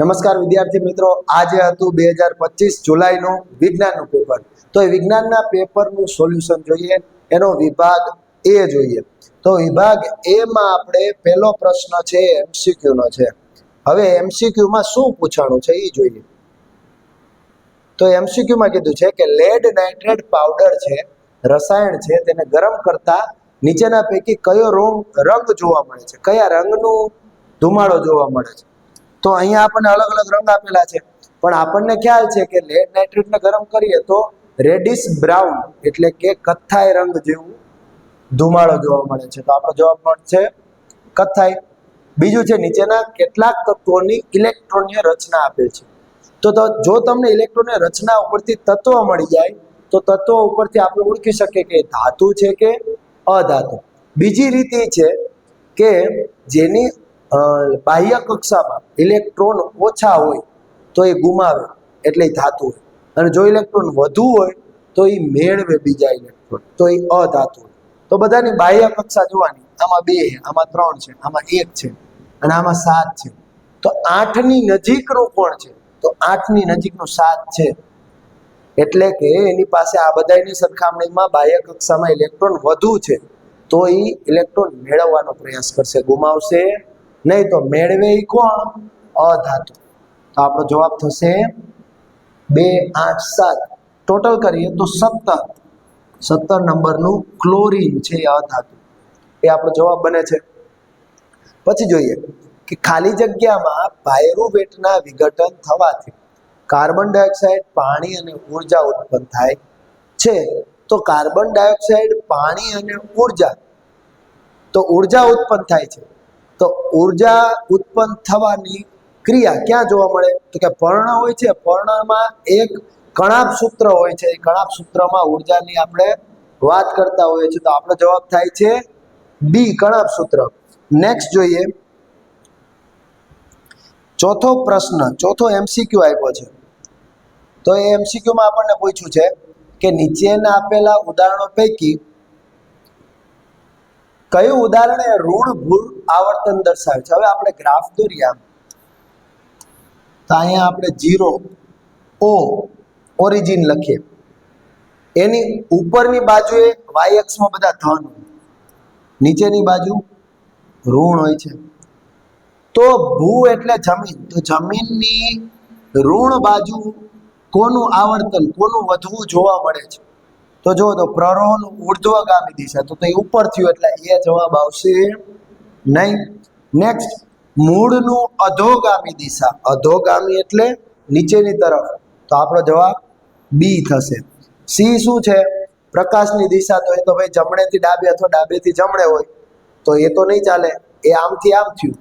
નમસ્કાર વિદ્યાર્થી મિત્રો, આજે હતું બે હજાર પચીસ જુલાઈનું વિજ્ઞાનનું પેપર તો એ વિજ્ઞાનના પેપરનું સોલ્યુશન જોઈએ, એનો વિભાગ એ જોઈએ. તો વિભાગ એમાં આપણે પહેલો પ્રશ્ન છે એમસીક્યુનો છે. હવે એમસીક્યુમાં શું પૂછાણું છે એ જોઈએ. તો એમસીક્યુમાં કીધું છે કે લેડ નાઇટ્રેટ પાવડર છે, રસાયણ છે, તેને ગરમ કરતા નીચેના પૈકી કયો રંગ રંગ જોવા મળે છે? કયા રંગનું ધુમાડો જોવા મળે છે? તો અહીંયા આપણને અલગ અલગ રંગ આપેલા છે. પણ આપણને ખ્યાલ છે કે લેડ નાઇટ્રેટને ગરમ કરીએ તો રેડિશ બ્રાઉન એટલે કે કથ્થાઈ રંગ જેવું ધુમાડો જોવા મળે છે. તો આપણો જવાબ છે કથ્થાઈ. બીજું છે નીચેના કેટલાક તત્વોની ઇલેક્ટ્રોનીય રચના આપેલ છે. તો જો તમને ઇલેક્ટ્રોનની રચના ઉપરથી તત્વ મળી જાય, તો તત્વો ઉપરથી આપણે ઓળખી શકીએ કે ધાતુ છે કે અધાતુ. બીજી રીત છે કે જેની બાહ્ય કક્ષામાં ઇલેક્ટ્રોન ઓછા હોય તો એ ગુમાવે, એટલે ધાતુ હોય. અને જો ઇલેક્ટ્રોન વધુ હોય તો એ મેળવે બીજા ઇલેક્ટ્રોન, તો એ અધાતુ હોય. તો બધાની બાહ્ય કક્ષા જોવાની, આમાં બે આમાં ત્રણ છે, આમાં એક છે અને આમાં સાત છે. તો આઠની નજીકનું કોણ છે? તો આઠની નજીકનું સાત છે. એટલે કે એની પાસે આ બધાની સરખામણીમાં બાહ્ય કક્ષામાં ઇલેક્ટ્રોન વધુ છે, તો એ ઇલેક્ટ્રોન મેળવવાનો પ્રયાસ કરશે, ગુમાવશે નહીં તો મેળવે એ કોણ? અધાતુ. તો આપણો જવાબ થશે બે આઠ સાત. ટોટલ કરીએ તો સત્તર. સત્તર નંબરનું ક્લોરીન છે એ અધાતુ. એ આપણો જવાબ બને છે. પછી જોઈએ કે ખાલી જગ્યામાં પાયરુવેટના વિઘટન થવાથી કાર્બન ડાયોક્સાઇડ પાણી અને ઊર્જા ઉત્પન્ન થાય છે. તો કાર્બન ડાયોક્સાઇડ પાણી અને ઊર્જા. તો ઊર્જા ઉત્પન્ન થાય છે. તો ઊર્જા ઉત્પન્ન થવાની ક્રિયા ક્યાં જોવા મળે? તો કે પર્ણ હોય છે. પર્ણમાં એક કણાપ સૂત્ર હોય છે. એ કણાપ સૂત્રમાં ઉર્જાની આપણે વાત કરતા હોઈએ છીએ. તો આપણો જવાબ થાય છે બી કણાપ સૂત્ર. નેક્સ્ટ જોઈએ. ચોથો પ્રશ્ન, ચોથો એમસીક્યુ આપ્યો છે. તો એ એમસીક્યુમાં આપણને પૂછ્યું છે કે નીચેના આપેલા ઉદાહરણો પૈકી કયું ઉદાહરણ એ ઋણ ઋણભૂર આવર્તન દર્શાવે છે? હવે આપણે ગ્રાફ દોરીએ આમ. તો અહીંયા આપણે જીરો ઓ ઓરિજિન લખીએ. એની ઉપરની બાજુએ વાય એક્સમાં બધા ધન નીચેની બાજુ ઋણ હોય છે. તો ભૂ એટલે જમીન. તો જમીનની ઋણ બાજુ કોનું આવર્તન, કોનું વધવું જોવા મળે છે? તો જો તો પ્રરોહન ઉર્ધ્વગામી દિશા, તો તે ઉપર થયું એટલે એ જવાબ આવશે નહીં. નેક્સ્ટ મૂળનું અધોગામી દિશા. અધોગામી એટલે નીચેની તરફ. તો આપણો જવાબ બી થશે. સી શું છે? પ્રકાશની દિશા, તો એ તો ભાઈ જમણેથી ડાબે અથવા ડાબેથી જમણે હોય, તો એ તો નહીં ચાલે. એ આમથી આમ થયું.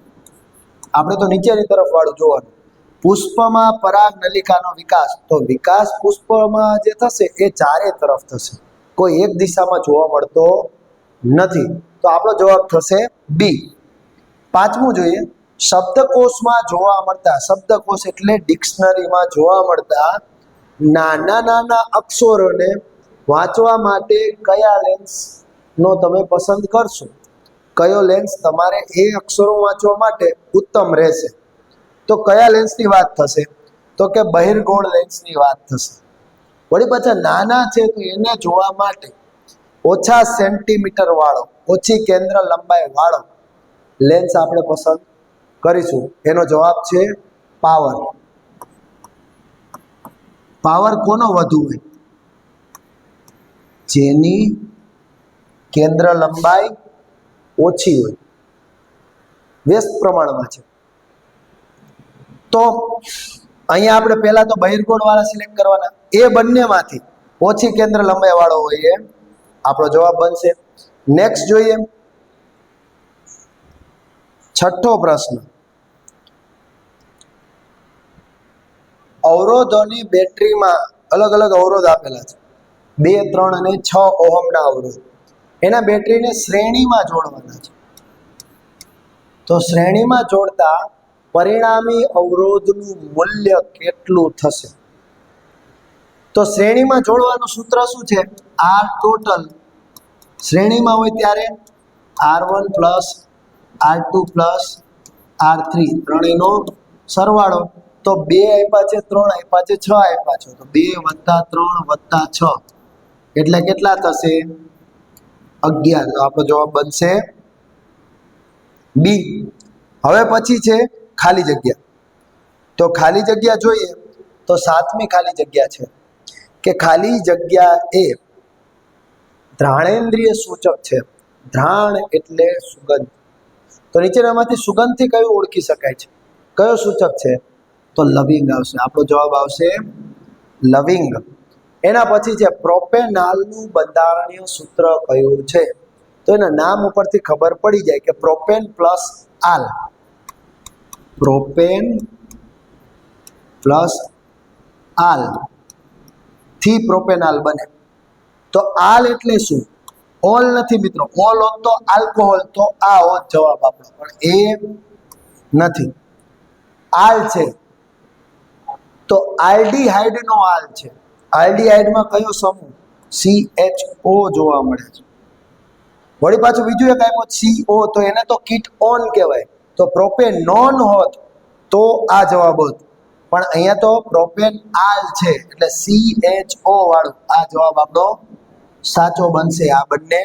આપણે તો નીચેની તરફ વાળું જોવાનું. પુષ્પમાં પરાગ નલિકાનો વિકાસ. તો વિકાસ પુષ્પમાં જે થશે એ ચારે તરફ થશે. કોઈ એક દિશામાં જોવા મળતો નથી. તો આપણો જવાબ થશે બી પાંચમું જોઈએ. શબ્દકોશમાં જોવા મળતા, શબ્દકોશ એટલે ડિક્શનરીમાં જોવા મળતા નાના નાના અક્ષરોને વાંચવા માટે કયા લેન્સનો તમે પસંદ કરશો? કયો લેન્સ તમારે એ અક્ષરો વાંચવા માટે ઉત્તમ રહેશે? તો કયા લેન્સની વાત થશે? તો કે બહિર્ગોળ લેન્સની વાત થશે. વળી પાછા નાના છે તો એને જોવા માટે ઓછા સેન્ટીમીટર વાળો, ઓછી કેન્દ્ર લંબાઈ વાળો લેન્સ આપણે પસંદ કરીશું. એનો જવાબ છે પાવર પાવર કોનો વધુ હોય? જેની કેન્દ્ર લંબાઈ ઓછી હોય. વ્યસ્ત પ્રમાણમાં છે. તો અહીંયા આપણે પહેલા તો બહિર્ગોળ વાળા સિલેક્ટ કરવાના. એ બંનેમાંથી ઓછી કેન્દ્ર લંબાઈ વાળો હોય એ આપણો જવાબ બનશે. નેક્સ્ટ જોઈએ. છઠ્ઠો પ્રશ્ન. અવરોધોની બેટરીમાં અલગ અલગ અવરોધ આપેલા છે. બે, ત્રણ અને છ ઓહમના અવરોધ. એના બેટરીને શ્રેણીમાં જોડવાના છે. તો શ્રેણીમાં જોડતા પરિણામી અવરોધનું મૂલ્ય કેટલું થશે? તો શ્રેણીમાં જોડવાનું સૂત્ર શું છે? આર ટોટલ શ્રેણીમાં હોય ત્યારે R one plus R two plus R three ત્રણેયનો સરવાળો. તો બે આપ્યા છે ત્રણ, આપ્યા છે છ આપ્યા છે. તો બે વત્તા ત્રણ વત્તા છ. એટલે કેટલા થશે? અગિયાર. તો આપણો જવાબ બનશે બી. હવે પછી છે ખાલી જગ્યા. તો ખાલી જગ્યા જોઈએ તો સાતમી ખાલી જગ્યા છે. કે ખાલી જગ્યા એ ધ્રાણેન્દ્રિય સૂચક છે. ધ્રાણ એટલે સુગંધ. તો નીચેનામાંથી સુગંધથી કયું ઓળખી શકાય છે? કયો સૂચક છે? તો લવિંગ આવશે. આપણો જવાબ આવશે લવિંગ. એના પછી છે પ્રોપેનાલનું બંધારણીય સૂત્ર કયું છે? તો એના નામ ઉપરથી ખબર પડી જાય કે પ્રોપેન પ્લસ આલ. પ્રોપેન પ્લસ આલ. થી પ્રોપેનાલ બને. તો આલ એટલે શું? ઓલ નથી મિત્રો. ઓલ હોત તો આલ્કોહોલ, તો આ હોત જવાબ આપણો. પણ એ નથી. આલ છે. તો આલ્ડીહાઇડ નો આલ છે. આલ્ડીહાઇડમાં કયો સમૂહ? સી એચ ઓ જોવા મળે છે. વળી પાછું બીજું એક આપ્યો સી ઓ તો એને તો કીટ ઓન કહેવાય. તો પ્રોપેન નોન હોત તો આ જવાબ હોત. પણ અહીંયા તો પ્રોપેન આલ છે, એટલે સી એચ ઓ વાળું. આ જવાબ આપણો સાચો બનશે. આ બંને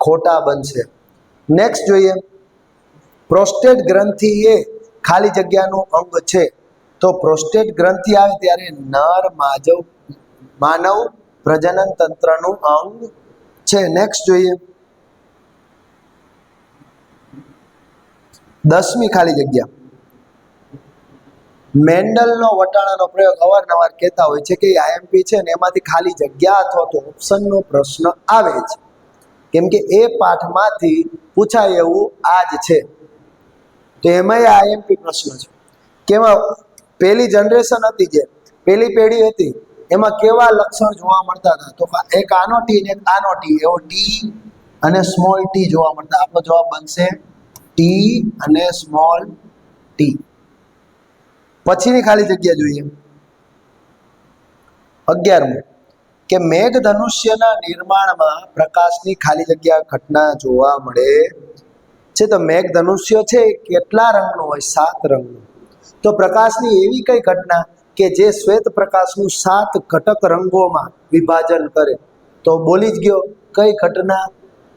ખોટા બનશે. નેક્સ્ટ જોઈએ. પ્રોસ્ટેટ ગ્રંથિ એ ખાલી જગ્યાનું અંગ છે. તો પ્રોસ્ટેટ ગ્રંથિ આવે ત્યારે નર માજવ માનવ પ્રજનન તંત્રનું અંગ છે. નેક્સ્ટ જોઈએ. દસમી ખાલી જગ્યા. મેન્ડલનો વટાણાનો પ્રયોગ અવારનવાર કહેતા હોય છે કે આઈએમપી છે ને એમાંથી ખાલી જગ્યા અથવા તો ઓપ્શનનો પ્રશ્ન આવે છે. કેમ કે એ પાઠમાંથી પૂછાય એવું આ જ છે. તો એમાંય આઈએમપી પ્રશ્ન છે. કેમાં પહેલી જનરેશન હતી જે, પહેલી પેઢી હતી, એમાં કેવા લક્ષણ જોવા મળતા હતા? તો એક આનો ટી ને એક આનો ટી, એવો ટી અને સ્મોલ ટી જોવા મળતા. આપણો જવાબ બનશે ટી અને સ્મોલ ટી પછીની ખાલી જગ્યા જોઈએ. અગિયારમું. કે મેઘ ધનુષ્યના નિર્માણમાં પ્રકાશની ખાલી જગ્યા ઘટના જોવા મળે છે. તો મેઘ ધનુષ્ય છે કેટલા રંગનું હોય? સાત રંગનું. તો પ્રકાશની એવી કઈ ઘટના કે જે શ્વેત પ્રકાશનું સાત ઘટક રંગોમાં વિભાજન કરે? તો બોલી જ ગયો, કઈ ઘટના?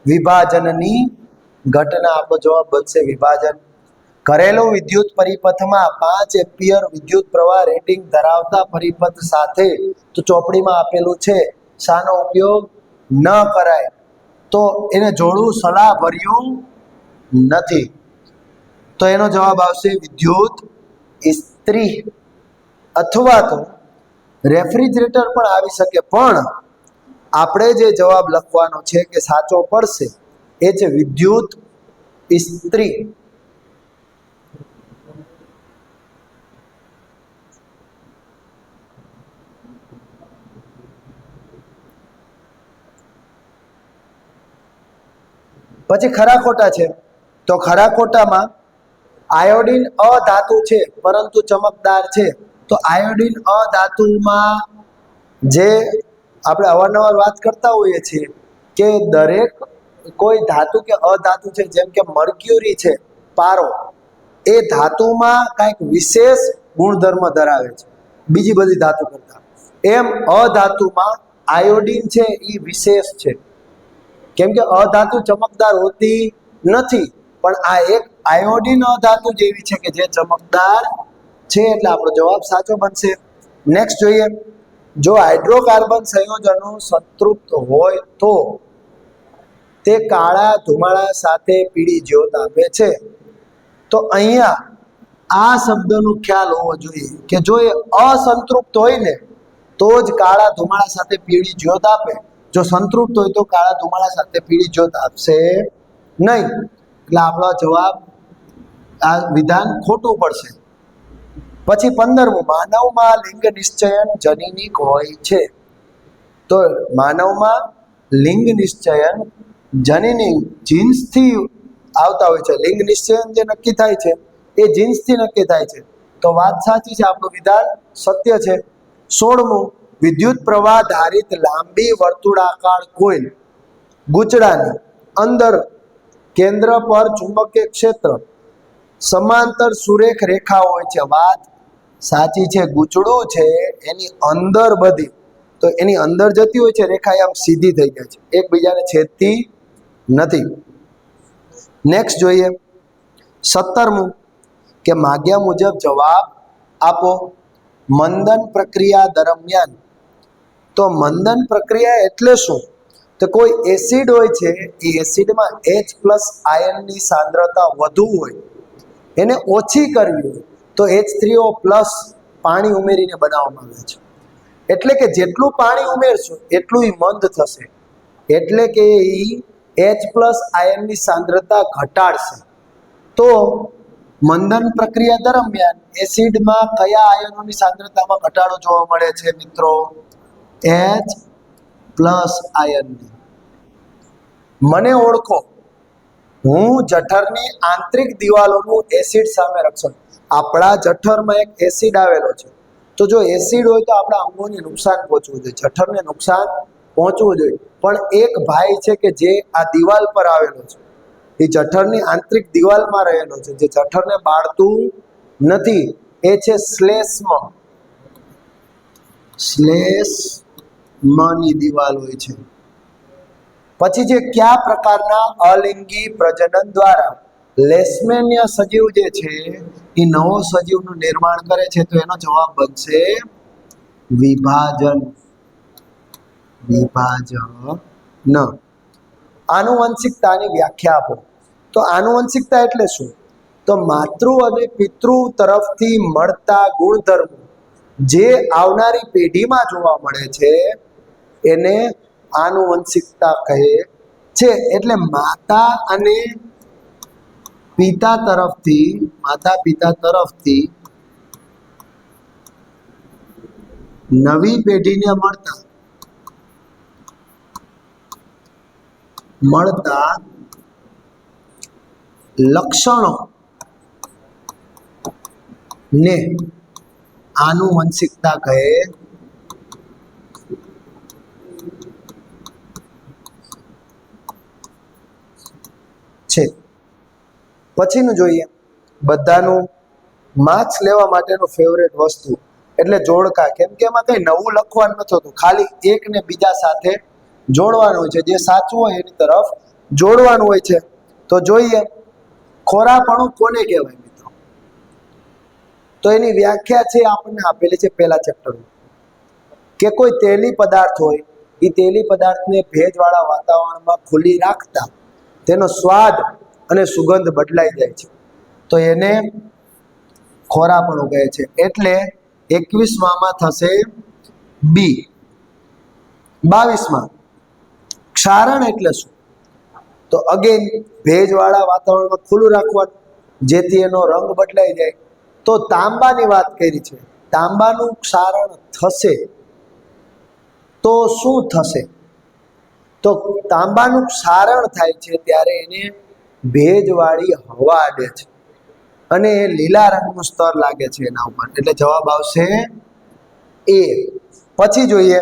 વિભાજનની ઘટના આપો જવાબ બનશે વિભાજન. ઘરેલું વિદ્યુત પરિપથમાં પાંચ એમ્પિયર વિદ્યુત પ્રવાહ રેટિંગ ધરાવતા પરિપથ સાથે તો ચોપડીમાં આપેલું છે, શાનો ઉપયોગ ન કરાય. તો એને જોડવું સલાહ ભર્યું નથી. તો એનો જવાબ આવશે, વિદ્યુત ઇસ્ત્રી. અથવા તો, રેફ્રિજરેટર પણ આવી શકે, પણ આપણે જે જવાબ લખવાનો છે કે સાચો પડશે એ છે વિદ્યુત ઇસ્ત્રી. પછી ખરા ખોટા છે. તો ખરા ખોટામાં આયોડિન અધાતુ છે, પરંતુ ચમકદાર છે. તો આયોડિન અધાતુમાં જે આપણે અવારનવાર વાત કરતા હોઈએ છીએ કે દરેક કોઈ ધાતુ કે અધાતુ છે, જેમ કે મર્ક્યુરી છે, પારો, એ ધાતુમાં કાંઈક વિશેષ ગુણધર્મ ધરાવે છે. બીજી બધી ધાતુ કરતા. એમ અધાતુમાં આયોડિન છે એ વિશેષ છે. કેમ કે અધાતુ ચમકદાર હોતી નથી, પણ આ એક આયોડિન અધાતુ જેવી છે કે જે ચમકદાર છે, એટલે આપણો જવાબ સાચો બનશે. નેક્સ્ટ જોઈએ. જો હાઇડ્રોકાર્બન સંયોજનો સંતૃપ્ત હોય તો તે કાળા ધુમાળા સાથે પીળી જ્યોત આપે છે. તો અહીંયા આ શબ્દનો ખ્યાલ હોવો જોઈએ કે જો એ અસંતૃપ્ત હોય ને, તો જ કાળા ધુમાળા સાથે પીળી જ્યોત આપે. જો સંતૃપ્ત હોય તો કાળા ધુમાળા સાથે પીળી જ્યોત આપશે નહીં. એટલે આપણો જવાબ, આ વિધાન ખોટું પડશે. પછી પંદરમું, માનવમાં લિંગ નિશ્ચયન જનીનિક હોય છે. તો માનવમાં લિંગ નિશ્ચયન જનીનિક જીન્સથી આવતા હોય છે. લિંગ નિશ્ચયન જે નક્કી થાય છે, એ જીન્સથી નક્કી થાય છે. તો વાત સાચી છે, આપણું વિધાન સત્ય છે. સોળમું, વિદ્યુત પ્રવાહ ધારિત લાંબી વર્તુળાકાર કોઇલ ગૂંચડાની અંદર કેન્દ્ર પર ચુંબકીય ક્ષેત્ર, સમાંતર સુરેખ રેખા હોય છે. વાત સાચી છે ગુચડું છે, એની અંદર બધી. તો એની અંદર જતી હોય છે, રેખા આમ સીધી થઈ જાય છે. એકબીજાને છેદતી નથી. નેક્સ્ટ જોઈએ. સત્તરમું કે માગ્યા મુજબ જવાબ આપો. મંદન પ્રક્રિયા દરમિયાન. તો મંદન પ્રક્રિયા એટલે શું? તો કોઈ એસિડ હોય છે, એ એસિડમાં એચ પ્લસ આયનની સાંદ્રતા વધુ હોય, એને ઓછી કરવી હોય, તો એચ થ્રીઓ પ્લસ પાણી ઉમેરીને બનાવવામાં આવે છે. એટલે કે જેટલું પાણી ઉમેરશું એટલું એ મંદ થશે. એટલે કે એ એચ પ્લસ આયનની સાંદ્રતા ઘટાડશે. તો મંદન પ્રક્રિયા દરમિયાન એસિડમાં કયા આયનોની સાંદ્રતામાં ઘટાડો જોવા મળે છે મિત્રો? એચ પ્લસ આયનની મને ઓળખો. હું જઠરની આંતરિક દિવાલોનું એસિડ સામે રક્ષણ. આપણા જઠરમાં એક એસિડ આવેલો છે. તો જો એસિડ હોય તો આપણા અંગોને નુકસાન પહોંચવું જોઈએ. જઠરને નુકસાન પહોંચવું જોઈએ. પણ એક ભાઈ છે કે જે આ દિવાલ પર આવેલો છે. એ જઠરની આંતરિક દિવાલમાં રહેલો છે. જે જઠરને બાળતું નથી. એ છે શ્લેષ્મ. શ્લેષ્મની દિવાલ હોય છે. પછી જે કયા પ્રકારના અલિંગી પ્રજનન દ્વારા લેસ્મેનિય સજીવ જે છે, એ નવો સજીવનું નિર્માણ કરે છે, તો એનો જવાબ બનશે વિભાજન. વિભાજન. આનુવંશિકતાની વ્યાખ્યા આપો. તો આનુવંશિકતા એટલે શું? તો માતૃ અને પિતૃ તરફથી મળતા ગુણધર્મો જે આવનારી પેઢીમાં જોવા મળે છે, એને આનુવંશિકતા કહે છે. એટલે માતા અને પિતા તરફથી, માતા પિતા તરફથી નવી પેઢીને મળતા મળતા લક્ષણો ને આનુવંશિકતા કહે છે. પછીનું જોઈએ. બધાનું માર્ક્સ લેવા માટેનું ફેવરેટ વસ્તુ. એટલે જોડકા. કેમ કે એમાં કંઈ નવું લખવાનું નથી હોતું. ખાલી એક ને બીજા સાથે જોડવાનું હોય છે. જે સાચું હોય એની તરફ જોડવાનું હોય છે. તો જોઈએ ખોરાપણું કોને કહેવાય મિત્રો? તો એની વ્યાખ્યા છે આપણને આપેલી છે પહેલા ચેપ્ટરમાં કે કોઈ તેલી પદાર્થ હોય, એ તેલી પદાર્થને ભેજવાળા વાતાવરણમાં ખુલ્લી રાખતા તેનો સ્વાદ અને સુગંધ બદલાઈ જાય છે. તો એને ખોરાપણું કહે છે. એટલે એકવીસમાં થશે બી. બાવીસમાં ક્ષારણ એટલે શું? તો અગેન ભેજવાળા વાતાવરણમાં ખુલ્લું રાખવાનું, જેથી એનો રંગ બદલાઈ જાય. તો તાંબાની વાત કરી છે. તાંબાનું ક્ષારણ થશે. તો શું થશે? તો તાંબાનું ક્ષારણ થાય છે ત્યારે એને ભેજવાળી હવા અડે છે. અને એ લીલા રંગનું સ્તર લાગે છે એના ઉપર. એટલે જવાબ આવશે એ. પછી જોઈએ.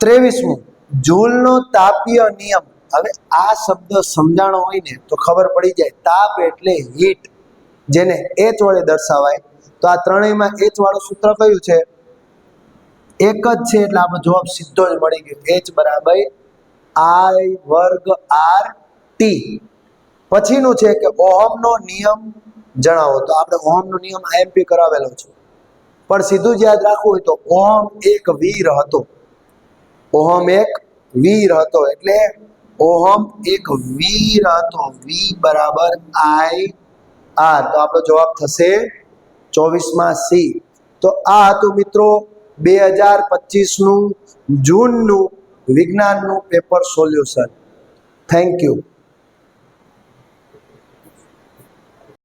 ત્રેવીસમું. જૂલનો તાપીય નિયમ. હવે આ શબ્દ સમજાણો હોય ને તો ખબર પડી જાય. તાપ એટલે હીટ, જેને એચ વડે દર્શાવાય. તો આ ત્રણેયમાં એચ વાળું સૂત્ર કયું છે? એક જ છે એટલે આપણો જવાબ સીધો જ મળી ગયો. એચ બરાબર આઈ વર્ગ આર ટી. પછીનું છે કે ઓહમનો નિયમ જણાવો. તો આપણે ઓહમનો નિયમ આઈએમપી કરાવેલો છે. પણ સીધું જ યાદ રાખવું હોય તો ઓહમ એક વીર હતો. ઓહમ એક વીર હતો એટલે ઓહમ એક વીર હતો. વી બરાબર આઈ આર. તો આપણો જવાબ થશે ચોવીસમાં સી. તો આ હતું મિત્રો બે હજાર પચીસનું જૂનનું વિજ્ઞાનનું પેપર સોલ્યુશન. Thank you.